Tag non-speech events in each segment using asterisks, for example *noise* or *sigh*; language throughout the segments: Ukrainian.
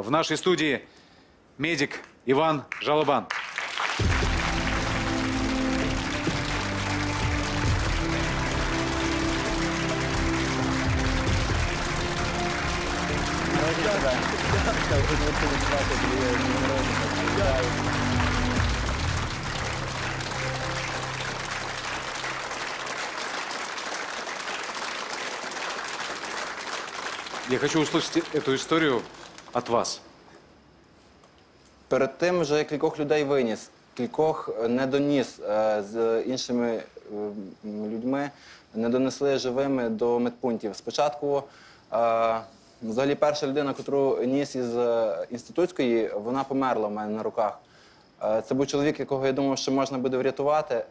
В нашей студии медик Иван Жалобан. Я хочу услышать эту историю от вас. Перед тим вже кількох людей виніс, кількох е, не доніс е, з іншими е, людьми, не донесли живими до медпунктів. Спочатку, взагалі, перша людина, яку ніс із інститутської, вона померла в мене на руках. Це був чоловік, якого я думав, що можна буде врятувати,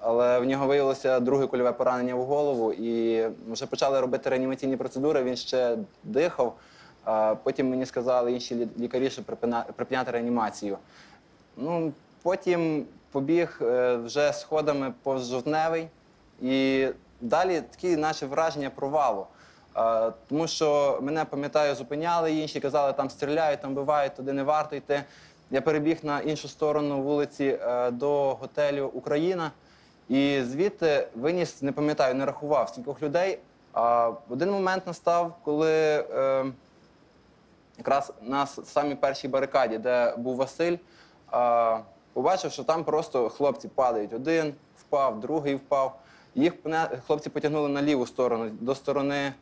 але в нього виявилося друге кульове поранення в голову, і вже почали робити реанімаційні процедури. Він ще дихав. Потім мені сказали інші лікарі, що припиняти реанімацію. Ну, потім побіг е, вже сходами повз жовтневий. І далі такі наші враження провалу. Тому що мене, пам'ятаю, зупиняли інші, казали, там стріляють, там бивають, туди не варто йти. Я перебіг на іншу сторону вулиці е, до готелю Україна. І звідти виніс, не пам'ятаю, не рахував стількох людей. Один момент настав, коли е, якраз на самій першій барикаді, де був Василь, побачив, що там просто хлопці падають. Один впав, другий впав. Їх хлопці потягнули на ліву сторону, до сторони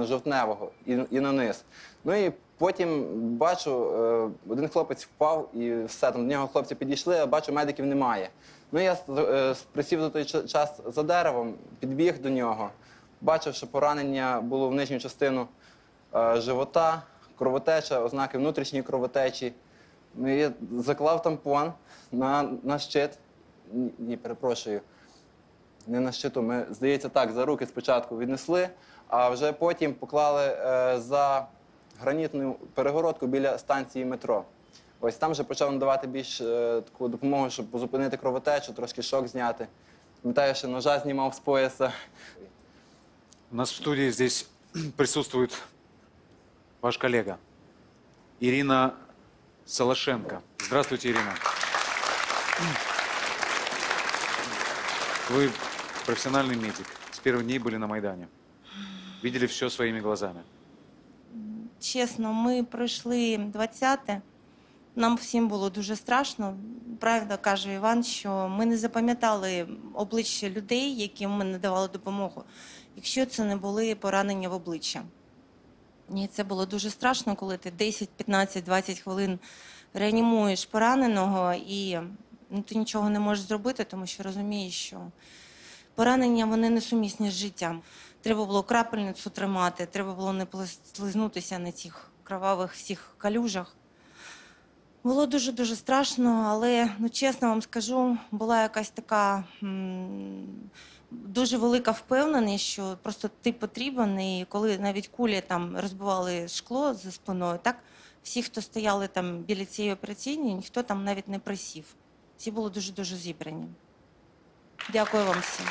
жовтневого і, і на низ. Ну і потім бачу, е, один хлопець впав і все, там до нього хлопці підійшли, а бачу, медиків немає. Ну я е, присів за той час за деревом, підбіг до нього, бачив, що поранення було в нижню частину е, живота, кровотеча, ознаки внутрішньої кровотечі. Ну, я заклав тампон на, на щит. Ні, перепрошую. Не на щиту. Ми, здається, так, за руки спочатку віднесли, а вже потім поклали е, за гранітну перегородку біля станції метро. Ось там вже почав надавати більш е, таку допомогу, щоб зупинити кровотечу, трошки шок зняти. Пам'ятаю, що ножа знімав з пояса. У нас в студии здесь *clears throat* присутствует ваш коллега Ирина Солошенко. Здравствуйте, Ирина. Вы профессиональный медик. С первых дней были на Майдане. Видели все своими глазами. Чесно, ми пройшли 20-те. Нам всім було дуже страшно. Правда каже Іван, що ми не запам'ятали обличчя людей, яким ми надавали допомогу, якщо це не були поранення в обличчя. І це було дуже страшно, коли ти 10, 15, 20 хвилин реанімуєш пораненого і ну, ти нічого не можеш зробити, тому що розумієш, що поранення вони несумісні з життям. Треба було крапельницю тримати, треба було не слизнутися на цих кровавих всіх калюжах. Було дуже-дуже страшно, але ну, чесно вам скажу, була якась така м, дуже велика впевненість, що просто ти потрібен. І коли навіть кулі там розбивали шкло за спиною, так всі, хто стояли там біля цієї операційної, ніхто там навіть не присів. Всі були дуже-дуже зібрані. Дякую вам всім.